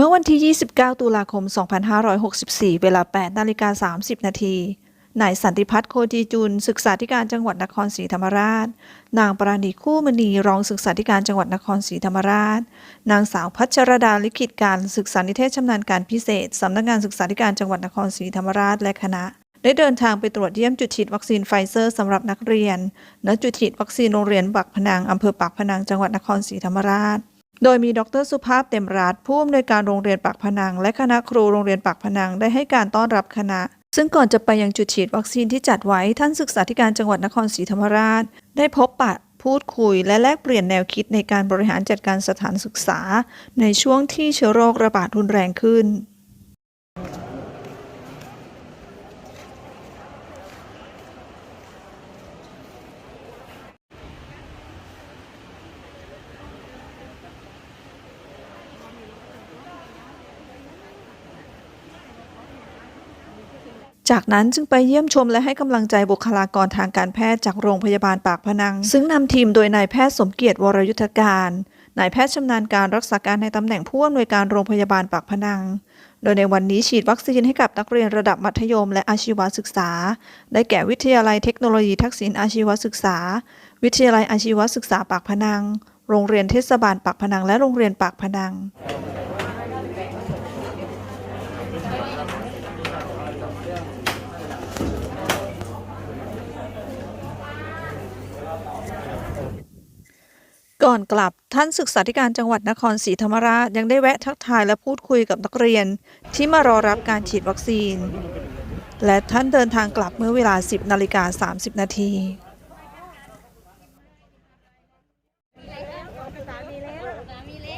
เมื่อวันที่ 29 ตุลาคม 2564 เวลา 8 นาฬิกา 30 นาที นายสันติพัฒน์โคจีจุลศึกษาธิการจังหวัดนครศรีธรรมราช นางปราณีคู่มณีรองศึกษาธิการจังหวัดนครศรีธรรมราช นางสาวพัชรดาลิขิตการศึกษานิเทศชำนาญการพิเศษ สำนักงานศึกษาธิการจังหวัดนครศรีธรรมราชและคณะได้เดินทางไปตรวจเยี่ยมจุดฉีดวัคซีนไฟเซอร์สำหรับนักเรียน ณ จุดฉีดวัคซีนโรงเรียนปากพนังอำเภอปากพนังจังหวัดนครศรีธรรมราช โดยมีดรสุภาพเต็มรัตผู้อำนวยการโรงเรียนปากพนัง และคณะครูโรงเรียนปากพนังได้ให้การต้อนรับคณะ ซึ่งก่อนจะไปยังจุดฉีดวัคซีนที่จัดไว้ท่านศึกษาธิการจังหวัดนครศรีธรรมราช ได้พบปะพูดคุยและแลกเปลี่ยนแนวคิดในการบริหารจัดการสถานศึกษา ในช่วงที่เชื้อโรคระบาดรุนแรงขึ้น จากนั้นจึงไปเยี่ยมชมและให้กำลังใจบุคลากรทางการแพทย์จากโรงพยาบาลปากพนัง ซึ่งนำทีมโดยนายแพทย์สมเกียรติวรยุทธการนายแพทย์ชำนาญการรักษาการในตำแหน่งผู้อำนวยการโรงพยาบาลปากพนัง โดยในวันนี้ฉีดวัคซีนให้กับนักเรียนระดับมัธยมและอาชีวศึกษา ได้แก่วิทยาลัยเทคโนโลยีทักษิณอาชีวศึกษา วิทยาลัยอาชีวศึกษาปากพนัง โรงเรียนเทศบาลปากพนัง และโรงเรียนปากพนัง ก่อนกลับท่านศึกษาธิการจังหวัดนครศรีธรรมราชยังได้แวะทักทายและพูดคุยกับนักเรียน ที่มารอรับการฉีดวัคซีน และท่านเดินทางกลับเมื่อเวลา 10นาฬิกา30 นาทีสามีแล้วามีแล้ว